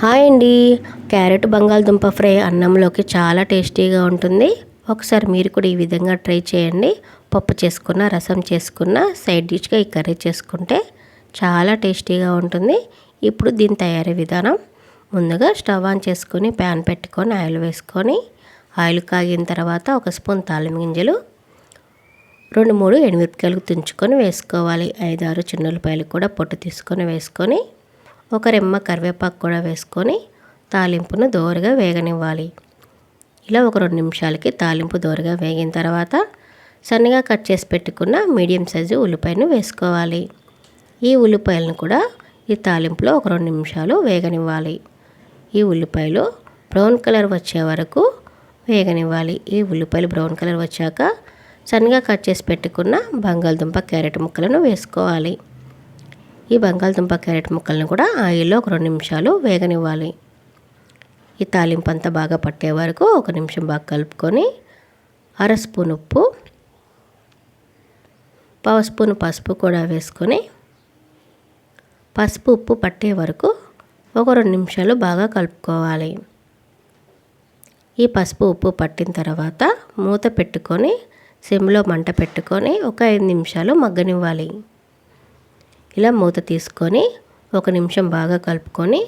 Hi అండి. Carrot బంగాళదుంప fry అన్నంలోకి చాలా టేస్టీగా ఉంటుంది. ఒకసారి మీరు కూడా ఈ విధంగా ట్రై చేయండి. పప్పు చేసుకున్న రసం చేసుకున్న సైడ్ డిష్గా ఈ కర్రీ చేసుకుంటే చాలా టేస్టీగా ఉంటుంది. ఇప్పుడు దీని తయారీ విధానం. ముందుగా స్టవ్ ఆన్ చేసుకొని ప్యాన్ పెట్టుకొని ఆయిల్ వేసుకొని ఆయిల్ కాగిన తర్వాత ఒక స్పూన్ తాలిం గింజలు రెండు మూడు ఎండుమిరపకాయలు తుంచుకొని వేసుకోవాలి. ఐదారు చిన్నులపాయలు కూడా పొట్టు తీసుకొని వేసుకొని ఒక రెమ్మ కరివేపాకు కూడా వేసుకొని తాలింపును దోరగా వేగనివ్వాలి. ఇలా ఒక రెండు నిమిషాలకి తాలింపు దోరగా వేగిన తర్వాత సన్నగా కట్ చేసి పెట్టుకున్న మీడియం సైజు ఉల్లిపాయను వేసుకోవాలి. ఈ ఉల్లిపాయలను కూడా ఈ తాలింపులో ఒక రెండు నిమిషాలు వేగనివ్వాలి. ఈ ఉల్లిపాయలు బ్రౌన్ కలర్ వచ్చే వరకు వేగనివ్వాలి. ఈ ఉల్లిపాయలు బ్రౌన్ కలర్ వచ్చాక సన్నగా కట్ చేసి పెట్టుకున్న బంగాళదుంప క్యారెట్ ముక్కలను వేసుకోవాలి. ఈ బంగాళదుంప క్యారెట్ ముక్కలను కూడా ఆయిల్లో ఒక రెండు నిమిషాలు వేగనివ్వాలి. ఈ తాలింపు అంతా బాగా పట్టే వరకు ఒక నిమిషం బాగా కలుపుకొని అర స్పూన్ ఉప్పు పావు స్పూన్ పసుపు కూడా వేసుకొని పసుపు ఉప్పు పట్టే వరకు ఒక రెండు నిమిషాలు బాగా కలుపుకోవాలి. ఈ పసుపు ఉప్పు పట్టిన తర్వాత మూత పెట్టుకొని సిమ్లో మంట పెట్టుకొని ఒక ఐదు నిమిషాలు మగ్గనివ్వాలి. ఇలా మూత తీసుకొని ఒక నిమిషం బాగా కలుపుకొని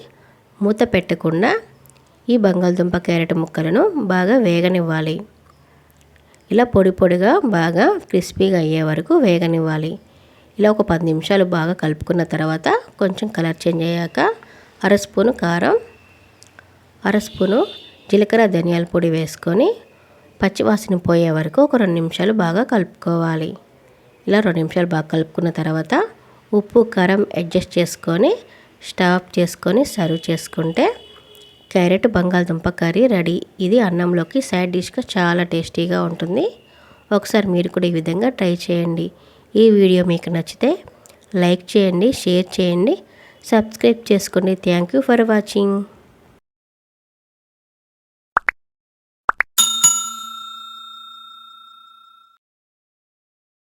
మూత పెట్టకుండా ఈ బంగాళదుంప క్యారెట్ ముక్కలను బాగా వేగనివ్వాలి. ఇలా పొడి పొడిగా బాగా క్రిస్పీగా అయ్యే వరకు వేగనివ్వాలి. ఇలా ఒక పది నిమిషాలు బాగా కలుపుకున్న తర్వాత కొంచెం కలర్ చేంజ్ అయ్యాక అర స్పూను కారం అర స్పూను జీలకర్ర ధనియాల పొడి వేసుకొని పచ్చివాసన పోయే వరకు ఒక రెండు నిమిషాలు బాగా కలుపుకోవాలి. ఇలా రెండు నిమిషాలు బాగా కలుపుకున్న తర్వాత ఉప్పు కారం అడ్జస్ట్ చేసుకొని స్టవ్ చేసుకొని సర్వ్ చేసుకుంటే క్యారెట్ బంగాళదుంప కర్రీ రెడీ. ఇది అన్నంలోకి సైడ్ డిష్గా చాలా టేస్టీగా ఉంటుంది. ఒకసారి మీరు కూడా ఈ విధంగా ట్రై చేయండి. ఈ వీడియో మీకు నచ్చితే లైక్ చేయండి షేర్ చేయండి. సబ్స్క్రైబ్ చేసుకోండి. Thank you for watching.